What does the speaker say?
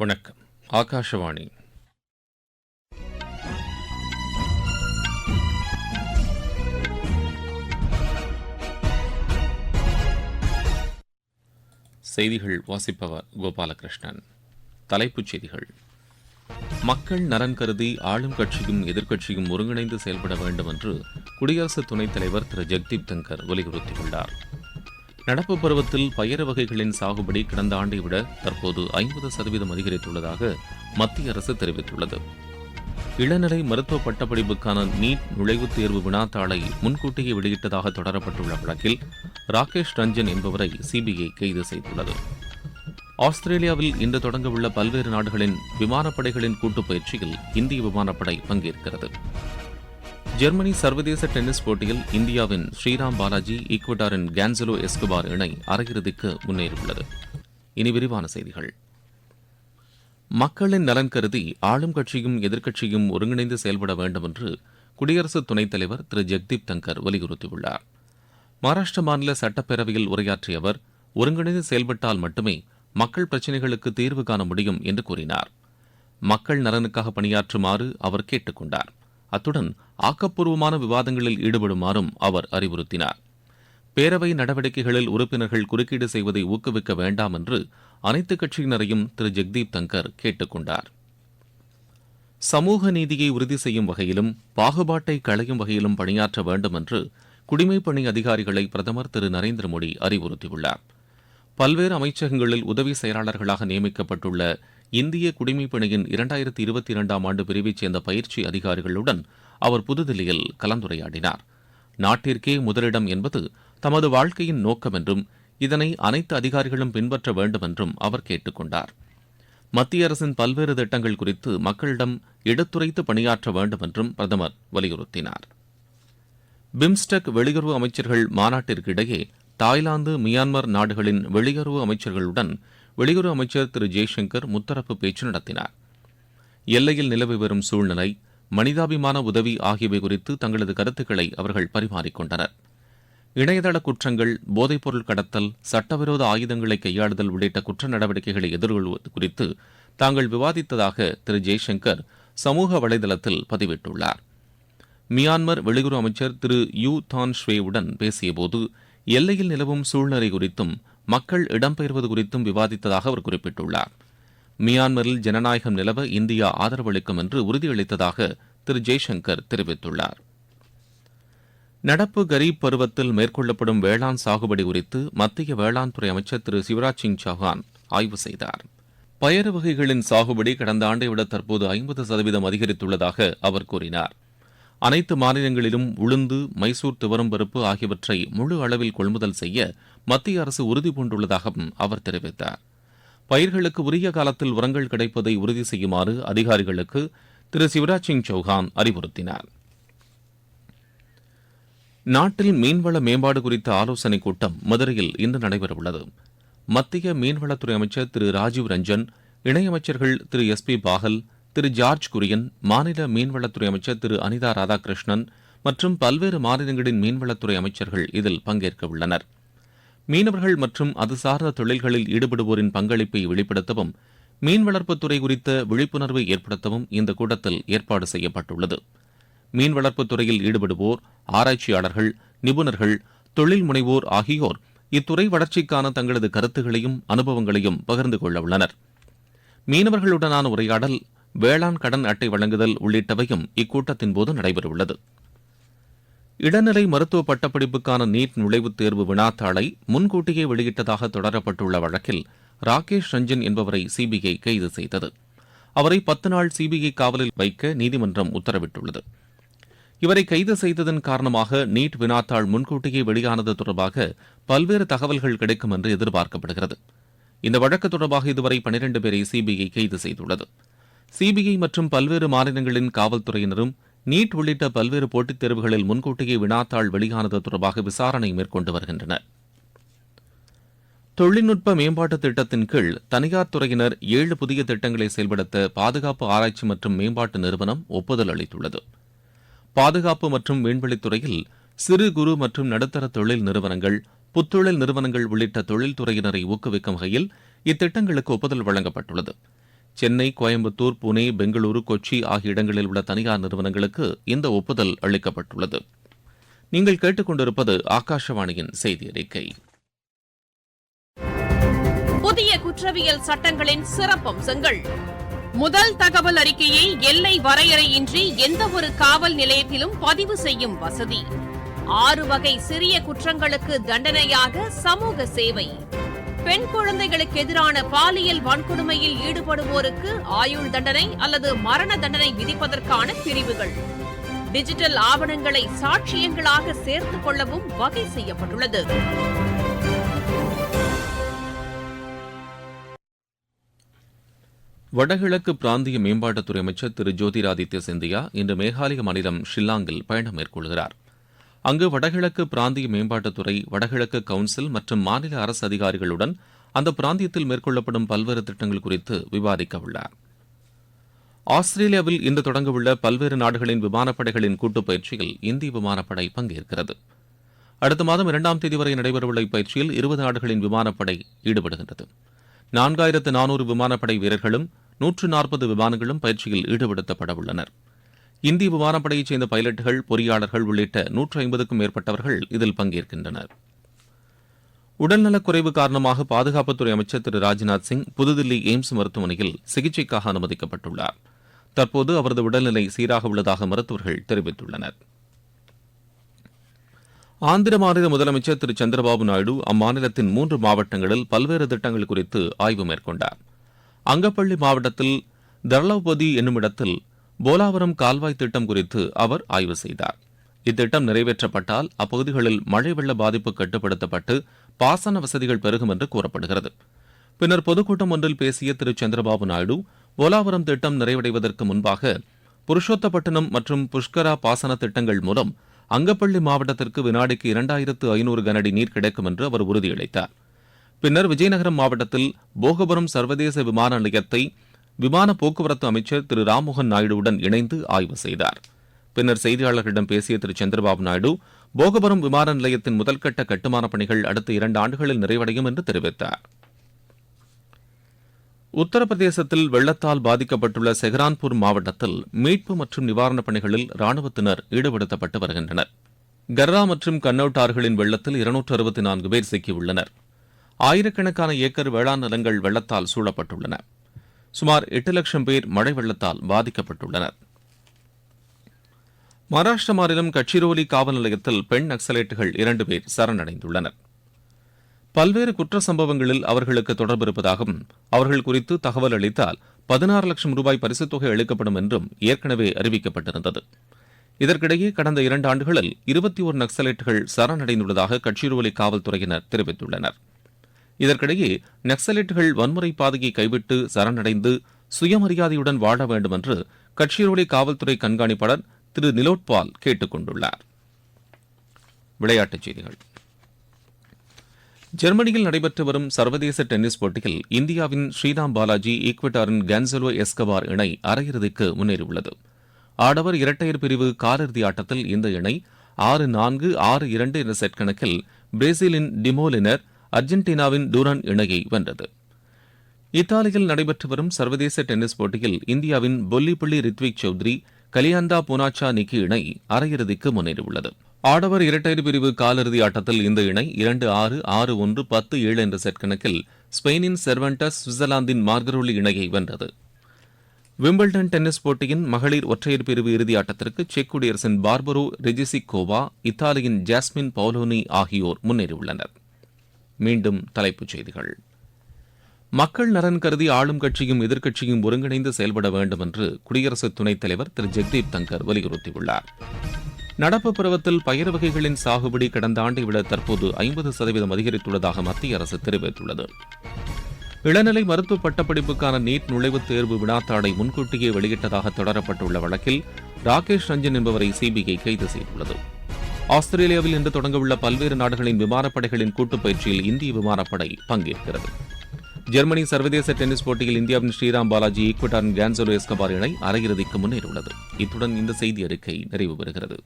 வணக்கம். ஆகாஷவாணி. செய்திகள் வாசிப்பவர் கோபாலகிருஷ்ணன். தலைப்புச் செய்திகள். மக்கள் நலன் கருதி ஆளும் கட்சியும் எதிர்க்கட்சியும் ஒருங்கிணைந்து செயல்பட வேண்டும் என்று குடியரசு துணைத் தலைவர் திரு. ஜெக்தீப் தங்கர் வலியுறுத்தியுள்ளார். நடப்பு பருவத்தில் பயறு வகைகளின் சாகுபடி கடந்த ஆண்டை விட தற்போது ஐம்பது சதவீதம் அதிகரித்துள்ளதாக மத்திய அரசு தெரிவித்துள்ளது. இளநிலை மருத்துவ பட்டப்படிப்புக்கான நீட் நுழைவுத் தேர்வு வினாத்தாளை முன்கூட்டியே வெளியிட்டதாக தொடரப்பட்டுள்ள வழக்கில் ராகேஷ் ரஞ்சன் என்பவரை சிபிஐ கைது செய்துள்ளது. ஆஸ்திரேலியாவில் இன்று தொடங்கவுள்ள பல்வேறு நாடுகளின் விமானப்படைகளின் கூட்டுப் பயிற்சியில் இந்திய விமானப்படை பங்கேற்கிறது. ஜெர்மனி சர்வதேச டென்னிஸ் போட்டியில் இந்தியாவின் ஸ்ரீராம் பாலாஜி ஈக்வடாரின் கேன்சலோ எஸ்குபார் இணை அரையிறுதிக்கு முன்னேறியுள்ளது. இனி விரிவான செய்திகள். மக்களின் நலன் கருதி ஆளும் கட்சியும் எதிர்க்கட்சியும் ஒருங்கிணைந்து செயல்பட வேண்டும் என்று குடியரசு துணைத் தலைவர் திரு. ஜெக்தீப் தங்கர் வலியுறுத்தியுள்ளார். மகாராஷ்டிர மாநில சட்டப்பேரவையில் உரையாற்றிய அவர் ஒருங்கிணைந்து செயல்பட்டால் மட்டுமே மக்கள் பிரச்சினைகளுக்கு தீர்வு காண முடியும் என்று கூறினார். மக்கள் நலனுக்காக பணியாற்றுமாறு அவர் கேட்டுக் கொண்டார். அத்துடன் ஆக்கப்பூர்வமான விவாதங்களில் ஈடுபடுமாறும் அவர் அறிவுறுத்தினார். பேரவை நடவடிக்கைகளில் உறுப்பினர்கள் குறுக்கீடு செய்வதை ஊக்குவிக்க வேண்டாம் என்று அனைத்து கட்சியினரையும் திரு. ஜெக்தீப் தங்கர் கேட்டுக் கொண்டார். சமூக நீதியை உறுதி செய்யும் வகையிலும் பாகுபாட்டை களையும் வகையிலும் பணியாற்ற வேண்டும் என்று குடிமைப் பணி அதிகாரிகளை பிரதமர் திரு. நரேந்திர மோடி அறிவுறுத்தியுள்ளார். பல்வேறு அமைச்சகங்களில் உதவி செயலாளர்களாக நியமிக்கப்பட்டுள்ள இந்திய குடிமைப்பணியின் இரண்டாயிரத்தி இருபத்தி இரண்டாம் ஆண்டு பிரிவைச் சேர்ந்த பயிற்சி அதிகாரிகளுடன் அவர் புதுதில்லியில் கலந்துரையாடினார். நாட்டிற்கே முதலிடம் என்பது தமது வாழ்க்கையின் நோக்கம் என்றும் இதனை அனைத்து அதிகாரிகளும் பின்பற்ற வேண்டும் என்றும் அவர் கேட்டுக் கொண்டார் மத்திய அரசின் பல்வேறு திட்டங்கள் குறித்து மக்களிடம் எடுத்துரைத்து பணியாற்ற வேண்டும் என்றும் பிரதமர் வலியுறுத்தினார். பிம்ஸ்டெக் வெளியுறவு அமைச்சர்கள் மாநாட்டிற்கு இடையே தாய்லாந்து மியான்மர் நாடுகளின் வெளியுறவு அமைச்சர்களுடன் வெளியுறவு அமைச்சர் திரு ஜெய்சங்கர் முத்தரப்பு பேச்சு நடத்தினார். எல்லையில் நிலவி வரும் சூழ்நிலை மனிதாபிமான உதவி ஆகியவை குறித்து தங்களது கருத்துக்களை அவர்கள் பரிமாறிக்கொண்டனர். இணையதள குற்றங்கள் போதைப்பொருள் கடத்தல் சட்டவிரோத ஆயுதங்களை கையாளுதல் உள்ளிட்ட குற்ற நடவடிக்கைகளை எதிர்கொள்வது குறித்து தாங்கள் விவாதித்ததாக திரு ஜெய்சங்கர் சமூக வலைதளத்தில் பதிவிட்டுள்ளார். மியான்மர் வெளியுறவு அமைச்சர் திரு யூ தான் ஷ்வேவுடன் பேசியபோது எல்லையில் நிலவும் சூழ்நிலை குறித்தும் மக்கள் இடம்பெயர்வது குறித்தும் விவாதித்ததாக அவர் குறிப்பிட்டுள்ளார். மியான்மரில் ஜனநாயகம் நிலவ இந்தியா ஆதரவளிக்கும் என்று உறுதியளித்ததாக திரு ஜெய்சங்கர் தெரிவித்துள்ளார். நடப்பு கரீப் பருவத்தில் மேற்கொள்ளப்படும் வேளாண் சாகுபடி குறித்து மத்திய வேளாண் துறை அமைச்சர் திரு சிவராஜ் சிங் சௌஹான் ஆய்வு செய்தார். பயறு வகைகளின் சாகுபடி கடந்த ஆண்டை விட தற்போது ஐம்பது சதவீதம் அதிகரித்துள்ளதாக அவர் கூறினார். அனைத்து மாநிலங்களிலும் உளுந்து மைசூர் துவரம் பருப்பு ஆகியவற்றை முழு அளவில் கொள்முதல் செய்ய மத்திய அரசு உறுதி பூண்டுள்ளதாகவும் அவர் தெரிவித்தார். பயிர்களுக்கு உரிய காலத்தில் உரங்கள் கிடைப்பதை உறுதி செய்யுமாறு அதிகாரிகளுக்கு திரு. சிவராஜ் சிங் சௌஹான் அறிவுறுத்தினார். நாட்டில் மீன்வள மேம்பாடு குறித்த ஆலோசனைக் கூட்டம் மதுரையில் இன்று நடைபெறவுள்ளது. மத்திய மீன்வளத்துறை அமைச்சர் திரு. ராஜீவ் ரஞ்சன் இணையமைச்சர்கள் திரு. எஸ். பி. பாகல் திரு ஜார்ஜ் குரியன் மாநில மீன்வளத்துறை அமைச்சர் திரு அனிதா ராதாகிருஷ்ணன் மற்றும் பல்வேறு மாநிலங்களின் மீன்வளத்துறை அமைச்சர்கள் இதில் பங்கேற்க உள்ளனர். மீனவர்கள் மற்றும் அது சார்ந்த தொழில்களில் ஈடுபடுவோரின் பங்களிப்பை வெளிப்படுத்தவும் மீன் வளர்ப்புத்துறை குறித்த விழிப்புணர்வை ஏற்படுத்தவும் இந்த கூட்டத்தில் ஏற்பாடு செய்யப்பட்டுள்ளது. மீன் வளர்ப்புத் துறையில் ஈடுபடுவோர் ஆராய்ச்சியாளர்கள் நிபுணர்கள் தொழில் முனைவோர் ஆகியோர் இத்துறை வளர்ச்சிக்கான தங்களது கருத்துகளையும் அனுபவங்களையும் பகிர்ந்து கொள்ள உள்ளனர். மீனவர்களுடனான உரையாடல் வேளாண் கடன் அட்டை வழங்குதல் உள்ளிட்டவையும் இக்கூட்டத்தின் போது நடைபெறவுள்ளது. இளநிலை மருத்துவ பட்டப்படிப்புக்கான நீட் நுழைவுத் தேர்வு வினாத்தாளை முன்கூட்டியே வெளியிட்டதாக தொடரப்பட்டுள்ள வழக்கில் ராகேஷ் ரஞ்சன் என்பவரை சிபிஐ கைது செய்தது. அவரை பத்து நாள் சிபிஐ காவலில் வைக்க நீதிமன்றம் உத்தரவிட்டுள்ளது. இவரை கைது செய்ததன் காரணமாக நீட் வினாத்தாள் முன்கூட்டியே வெளியானது தொடர்பாக பல்வேறு தகவல்கள் கிடைக்கும் என்று எதிர்பார்க்கப்படுகிறது. இந்த வழக்கு தொடர்பாக இதுவரை பனிரண்டு பேரை சிபிஐ கைது செய்துள்ளது. சிபிஐ மற்றும் பல்வேறு மாநிலங்களின் காவல்துறையினரும் நீட் உள்ளிட்ட பல்வேறு போட்டித் தேர்வுகளில் முன்கூட்டியே வினாத்தாள் வெளியானது தொடர்பாக விசாரணை மேற்கொண்டு வருகின்றனர். தொழில்நுட்ப மேம்பாட்டு திட்டத்தின் கீழ் தனியார் துறையினர் ஏழு புதிய திட்டங்களை செயல்படுத்த பாதுகாப்பு ஆராய்ச்சி மற்றும் மேம்பாட்டு நிறுவனம் ஒப்புதல் அளித்துள்ளது. பாதுகாப்பு மற்றும் விண்வெளித்துறையில் சிறு குறு மற்றும் நடுத்தர தொழில் நிறுவனங்கள் புத்தொழில் நிறுவனங்கள் உள்ளிட்ட தொழில்துறையினரை ஊக்குவிக்கும் வகையில் இத்திட்டங்களுக்கு ஒப்புதல் வழங்கப்பட்டுள்ளது. சென்னை கோயம்புத்தூர் புனே பெங்களூரு கொச்சி ஆகிய இடங்களில் உள்ள தனியார் நிறுவனங்களுக்கு இந்த ஒப்புதல் அளிக்கப்பட்டுள்ளது. நீங்கள் கேட்டுக்கொண்டிருப்பது ஆகாஷவாணியின் செய்தி அறிக்கை. புதிய குற்றவியல் சட்டங்களின் சிறப்பம்சங்கள். முதல் தகவல் அறிக்கையை எல்லை வரையறையின்றி எந்தவொரு காவல் நிலையத்திலும் பதிவு செய்யும் வசதி. ஆறு வகை சிறிய குற்றங்களுக்கு தண்டனையாக சமூக சேவை. பெண் குழந்தைகளுக்கு எதிரான பாலியல் வன்கொடுமையில் ஈடுபடுவோருக்கு ஆயுள் தண்டனை அல்லது மரண தண்டனை விதிப்பதற்கான பிரிவுகள். டிஜிட்டல் ஆவணங்களை சாட்சியங்களாக சேர்த்துக் கொள்ளவும் வகை செய்யப்பட்டுள்ளது. வடகிழக்கு பிராந்திய மேம்பாட்டுத்துறை அமைச்சர் திரு ஜோதிராதித்ய சிந்தியா இன்று மேகாலய மாநிலம் ஷில்லாங்கில் பயணம் மேற்கொள்கிறார். அங்கு வடகிழக்கு பிராந்திய மேம்பாட்டுத்துறை வடகிழக்கு கவுன்சில் மற்றும் மாநில அரசு அதிகாரிகளுடன் அந்த பிராந்தியத்தில் மேற்கொள்ளப்படும் பல்வேறு திட்டங்கள் குறித்து விவாதிக்க உள்ளார். ஆஸ்திரேலியாவில் இன்று தொடங்கவுள்ள பல்வேறு நாடுகளின் விமானப்படைகளின் கூட்டுப் பயிற்சியில் இந்திய விமானப்படை பங்கேற்கிறது. அடுத்த மாதம் இரண்டாம் தேதி வரை நடைபெறவுள்ள இப்பயிற்சியில் இருபது நாடுகளின் விமானப்படை ஈடுபடுகின்றது. நான்காயிரத்து நானூறு விமானப்படை வீரர்களும் நூற்று நாற்பது விமானங்களும் பயிற்சியில் ஈடுபடுத்தப்பட உள்ளனா் இந்திய விமானப்படையைச் சேர்ந்த பைலட்டுகள் பொறியாளர்கள் உள்ளிட்ட நூற்று ஐம்பதுக்கும் மேற்பட்டவர்கள் இதில் பங்கேற்கின்றனர். உடல்நலக் குறைவு காரணமாக பாதுகாப்புத்துறை அமைச்சர் திரு ராஜ்நாத் சிங் புதுதில்லி எய்ம்ஸ் மருத்துவமனையில் சிகிச்சைக்காக அனுமதிக்கப்பட்டுள்ளார். தற்போது அவரது உடல்நிலை சீராக உள்ளதாக மருத்துவர்கள் தெரிவித்துள்ளனர். ஆந்திர மாநில முதலமைச்சர் திரு சந்திரபாபு நாயுடு அம்மாநிலத்தின் மூன்று மாவட்டங்களில் பல்வேறு திட்டங்கள் குறித்து ஆய்வு மேற்கொண்டார். அங்கப்பள்ளி மாவட்டத்தில் தர்லவபதி என்னுமிடத்தில் போலாவரம் கால்வாய் திட்டம் குறித்து அவர் ஆய்வு செய்தார். இத்திட்டம் நிறைவேற்றப்பட்டால் அப்பகுதிகளில் மழை வெள்ள பாதிப்பு கட்டுப்படுத்தப்பட்டு பாசன வசதிகள் பெருகும் என்று கூறப்படுகிறது. பின்னர் பொதுக்கூட்டம் ஒன்றில் பேசிய திரு. சந்திரபாபு நாயுடு போலாவரம் திட்டம் நிறைவடைவதற்கு முன்பாக புருஷோத்தப்பட்டினம் மற்றும் புஷ்கரா பாசன திட்டங்கள் மூலம் அங்கப்பள்ளி மாவட்டத்திற்கு வினாடிக்கு இரண்டாயிரத்து ஐநூறு கனடி நீர் கிடைக்கும் என்று அவர் உறுதியளித்தார். பின்னர் விஜயநகரம் மாவட்டத்தில் போகபுரம் சர்வதேச விமான நிலையத்தை விமான போக்குவரத்து அமைச்சர் திரு ராம்மோகன் நாயுடுவுடன் இணைந்து ஆய்வு செய்தார். பின்னர் செய்தியாளர்களிடம் பேசிய திரு சந்திரபாபு நாயுடு போகபுரம் விமான நிலையத்தின் முதல்கட்ட கட்டுமானப் பணிகள் அடுத்த இரண்டு ஆண்டுகளில் நிறைவடையும் என்று தெரிவித்தார். உத்தரப்பிரதேசத்தில் வெள்ளத்தால் பாதிக்கப்பட்டுள்ள செஹரான்பூர் மாவட்டத்தில் மீட்பு மற்றும் நிவாரணப் பணிகளில் ராணுவத்தினர் ஈடுபடுத்தப்பட்டு வருகின்றனர். கர்ரா மற்றும் கன்னௌட்டார்களின் வெள்ளத்தில் இருநூற்று அறுபத்தி நான்கு பேர் சிக்கியுள்ளனர். ஆயிரக்கணக்கான ஏக்கர் வேளாண் நிலங்கள் வெள்ளத்தால் சூழப்பட்டுள்ளன. சுமார் எட்டு லட்சம் பேர் மழை வெள்ளத்தால் பாதிக்கப்பட்டுள்ளனர். மகாராஷ்டிர மாநிலம் கட்சிரோலி காவல் நிலையத்தில் பெண் நக்சலைட்டுகள் இரண்டு பேர் சரணடைந்துள்ளனர். பல்வேறு குற்ற சம்பவங்களில் அவர்களுக்கு தொடர்பு இருப்பதாகவும் அவர்கள் குறித்து தகவல் அளித்தால் பதினாறு லட்சம் ரூபாய் பரிசுத் தொகை அளிக்கப்படும் என்றும் ஏற்கனவே அறிவிக்கப்பட்டிருந்தது. இதற்கிடையே கடந்த இரண்டு ஆண்டுகளில் இருபத்தி ஒரு நக்சலைட்டுகள் சரணடைந்துள்ளதாக கட்சிரோலி காவல்துறையினர் தெரிவித்துள்ளனர். இதற்கிடையே நக்சலைட்டுகள் வன்முறை பாதையை கைவிட்டு சரணடைந்து சுயமரியாதையுடன் வாழ வேண்டும் என்று கட்சிரோலி காவல்துறை கண்காணிப்பாளர் திரு நிலோட்பால் கேட்டுக் கொண்டுள்ளார். விளையாட்டுச் செய்திகள். ஜெர்மனியில் நடைபெற்று வரும் சர்வதேச டென்னிஸ் போட்டியில் இந்தியாவின் ஸ்ரீராம் பாலாஜி ஈக்வெட்டாரின் கேன்சலோ எஸ்கபார் இணை அரையிறுதிக்கு முன்னேறியுள்ளது. ஆடவர் இரட்டையர் பிரிவு காலிறுதி ஆட்டத்தில் இந்த இணை ஆறு நான்கு ஆறு இரண்டு என்ற செட் கணக்கில் பிரேசிலின் டிமோலினர் அர்ஜென்டினாவின் டூரன் இணையை வென்றது. இத்தாலியில் நடைபெற்று வரும் சர்வதேச டென்னிஸ் போட்டியில் இந்தியாவின் பொல்லிப்பள்ளி ரித்விக் சௌத்ரி கலியாந்தா பூனாச்சா நிக்கி இணை அரையிறுதிக்கு முன்னேறியுள்ளது. ஆடவர் இரட்டையர் பிரிவு காலிறுதி ஆட்டத்தில் இந்த இணை இரண்டு ஆறு ஆறு ஒன்று பத்து ஏழு என்ற செட் கணக்கில் ஸ்பெயினின் செர்வன்டஸ் சுவிட்சர்லாந்தின் மார்கரோலி இணையை வென்றது. விம்பிள்டன் டென்னிஸ் போட்டியின் மகளிர் ஒற்றையர் பிரிவு இறுதி ஆட்டத்திற்கு செக் குடியரசின் பார்பரோ ரெஜிசிகோவா இத்தாலியின் ஜாஸ்மின் பவுலோனி ஆகியோர் முன்னேறியுள்ளனர். மீண்டும் தலைப்புச் செய்திகள். மக்கள் நலன் கருதி ஆளும் கட்சியும் எதிர்க்கட்சியும் ஒருங்கிணைந்து செயல்பட வேண்டும் என்று குடியரசு துணைத் தலைவர் திரு. ஜெக்தீப் தங்கர் வலியுறுத்தியுள்ளார். நடப்பு பருவத்தில் பயிர் வகைகளின் சாகுபடி கடந்த ஆண்டை விட தற்போது ஐம்பது சதவீதம் அதிகரித்துள்ளதாக மத்திய அரசு தெரிவித்துள்ளது. இளநிலை மருத்துவ பட்டப்படிப்புக்கான நீட் நுழைவுத் தேர்வு வினாத்தாடை முன்கூட்டியே வெளியிட்டதாக தொடரப்பட்டுள்ள வழக்கில் ராகேஷ் ரஞ்சன் என்பவரை சிபிஐ கைது செய்துள்ளது. ஆஸ்திரேலியாவில் இன்று தொடங்கவுள்ள பல்வேறு நாடுகளின் விமானப்படைகளின் கூட்டுப் பயிற்சியில் இந்திய விமானப்படை பங்கேற்கிறது. ஜெர்மனி சர்வதேச டென்னிஸ் போட்டியில் இந்தியாவின் ஸ்ரீராம் பாலாஜி ஈக்வட்டாரின் கேன்சலோ எஸ்கபார் இணை அரையிறுதிக்கு முன்னேறியுள்ளது. இத்துடன் இந்த செய்தி அறிக்கை நிறைவு பெறுகிறது.